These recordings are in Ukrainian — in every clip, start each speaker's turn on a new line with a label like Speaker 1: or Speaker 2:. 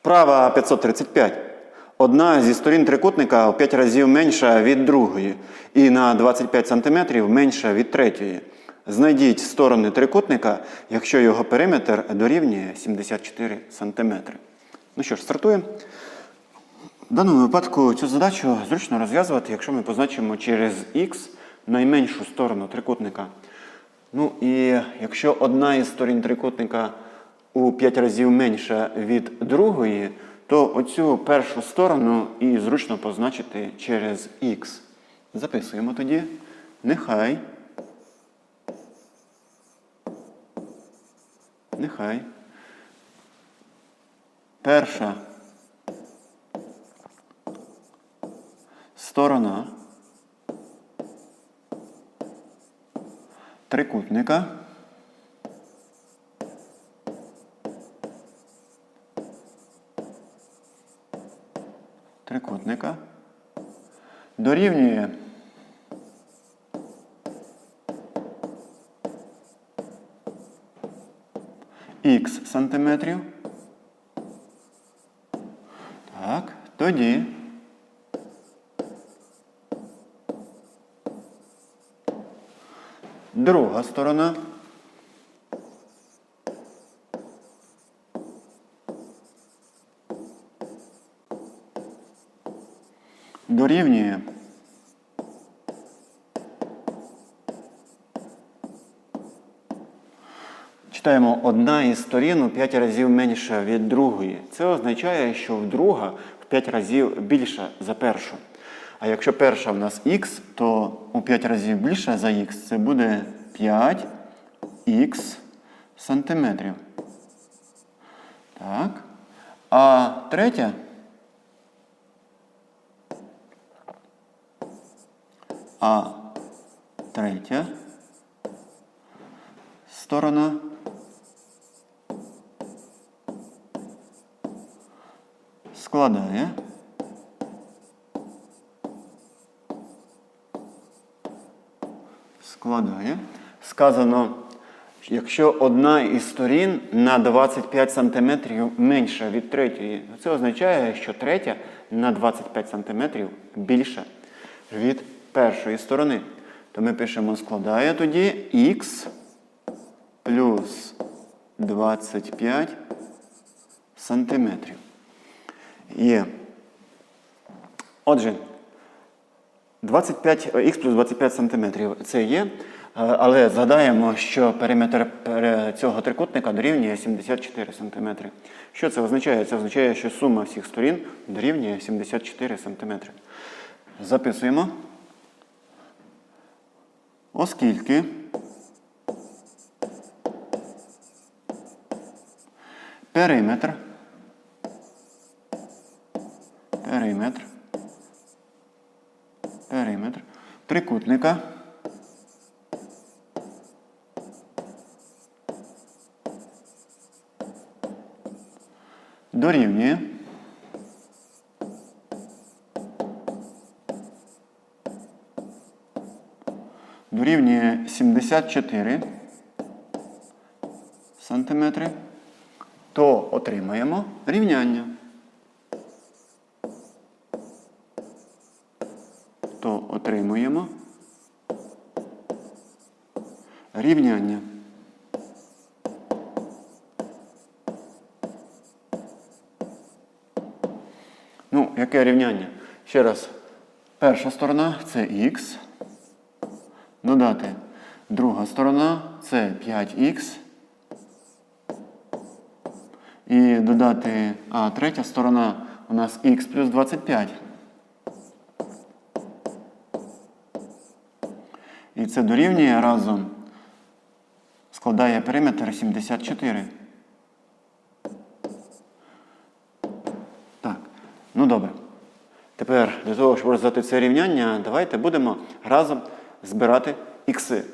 Speaker 1: Вправа 535. Одна зі сторін трикутника в 5 разів менша від другої і на 25 см менша від третьої. Знайдіть сторони трикутника, якщо його периметр дорівнює 74 см. Ну що ж, стартуємо. В даному випадку цю задачу зручно розв'язувати, якщо ми позначимо через х найменшу сторону трикутника. Ну і якщо одна із сторін трикутника у 5 разів менша від другої, то оцю першу сторону і зручно позначити через х. Записуємо тоді. Нехай. Нехай. Перша сторона трикутника трикутника дорівнює х сантиметрів. Так, тоді друга сторона. Дорівнює Читаємо, одна із сторін у 5 разів менша від другої. Це означає, що в друга в 5 разів більша за першу. А якщо перша в нас х, то у 5 разів більша за х це буде 5х сантиметрів. Так. А третя. А третя сторона складає складає. Сказано, якщо одна із сторін на 25 см менша від третьої, це означає, що третя на 25 см більша від першої сторони. То ми пишемо складає тоді х плюс 25 сантиметрів. Є. Отже, 25, х плюс 25 сантиметрів це є. е, Але згадаємо, що периметр цього трикутника дорівнює 74 см. Що це означає? Це означає, що сума всіх сторін дорівнює 74 см. Записуємо. Оскільки периметр периметр трикутника. Дорівнює. Дорівнює 74 сантиметри, то отримаємо рівняння. То отримуємо рівняння. Ну, яке рівняння? Ще раз. Перша сторона це х. Додати друга сторона це 5х. І додати, а третя сторона у нас х плюс 25. Це дорівнює разом, складає периметр 74. Так, ну добре. Тепер для того, щоб розв'язати це рівняння, давайте будемо разом збирати ікси.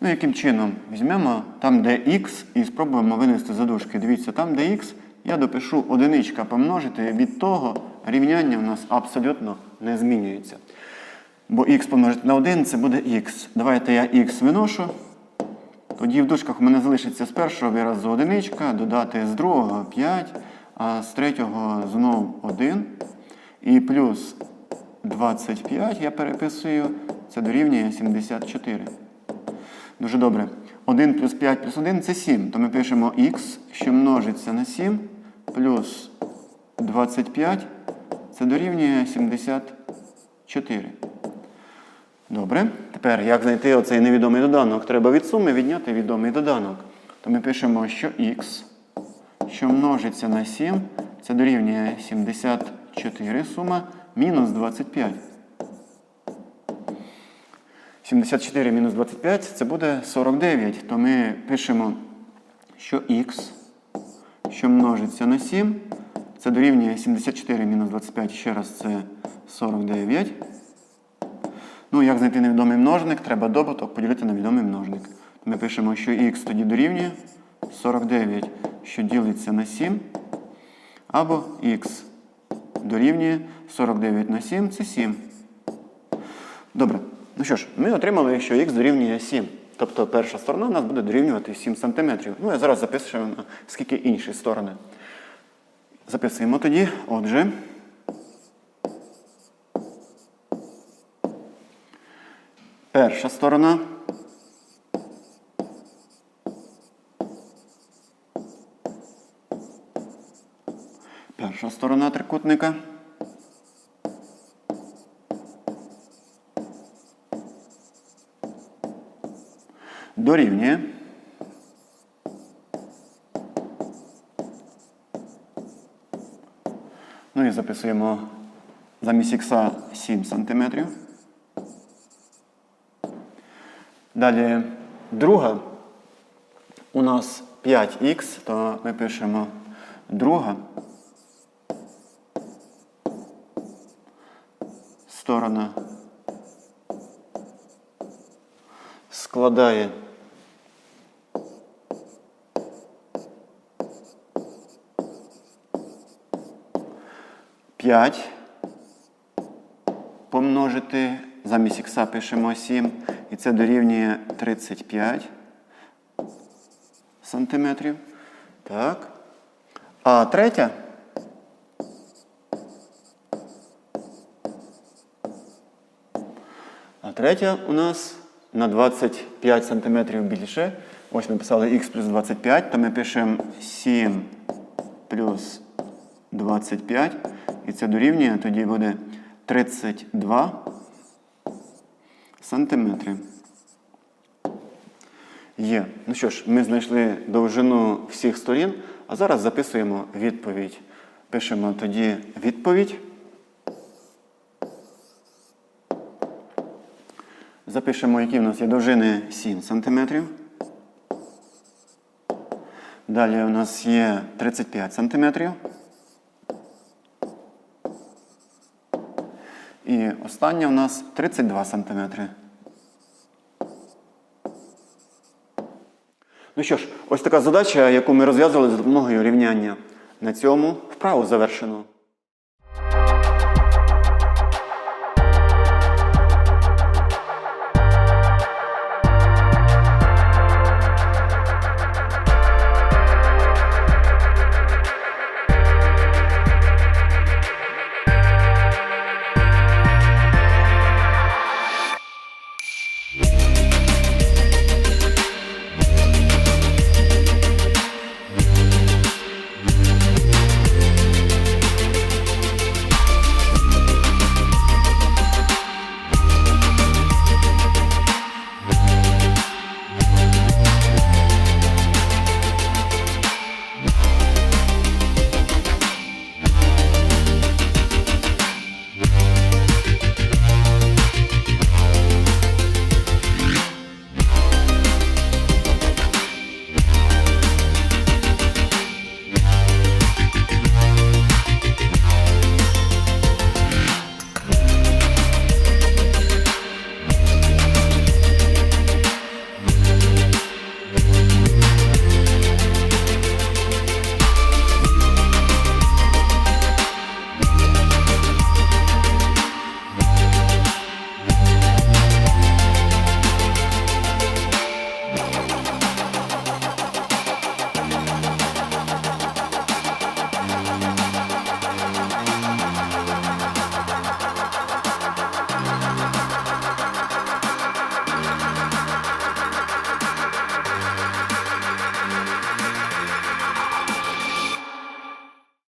Speaker 1: Ну, яким чином? Візьмемо там, де х, і спробуємо винести задушки. Дивіться, там, де х, я допишу одиничка помножити, від того рівняння у нас абсолютно не змінюється. Бо х помножити на 1 це буде х. Давайте я х виношу. Тоді в дужках у мене залишиться з першого виразу одиничка, додати з другого 5, а з третього знов 1. І плюс 25 я переписую, це дорівнює 74. Дуже добре. 1 плюс 5 плюс 1 це 7. То ми пишемо х, що множиться на 7, плюс 25, це дорівнює 74. Добре. Тепер, як знайти оцей невідомий доданок? Треба від суми відняти відомий доданок. То ми пишемо, що х, що множиться на 7, це дорівнює 74 сума мінус 25. 74 мінус 25 це буде 49. То ми пишемо, що х, що множиться на 7, це дорівнює 74 мінус 25, ще раз це 49. Ну, як знайти невідомий множник, треба добуток поділити на відомий множник. Ми пишемо, що х тоді дорівнює 49, що ділиться на 7, або х дорівнює 49 на 7 це 7. Добре. Ну що ж, ми отримали, що х дорівнює 7. Тобто перша сторона у нас буде дорівнювати 7 см. Ну, я зараз записую, скільки інші сторони. Записуємо тоді. Отже. Перша сторона. Перша сторона трикутника. Дорівнює. Ну і записуємо замість х 7 см. Далі друга. У нас 5х, то ми пишемо друга. Сторона складає п'ять помножити, замість х пишемо 7, і це дорівнює 35 сантиметрів. Так. А третя. А третя у нас на 25 сантиметрів більше. Ось ми писали х плюс 25, то ми пишемо 7 плюс 25. І це дорівнює, тоді буде 32 сантиметри. Є. Ну що ж, ми знайшли довжину всіх сторін, а зараз записуємо відповідь. Пишемо тоді відповідь. Запишемо, які в нас є довжини 7 см. Далі у нас є 35 см. І останнє у нас 32 см. Ну що ж, ось така задача, яку ми розв'язували за допомогою рівняння. На цьому вправу завершено.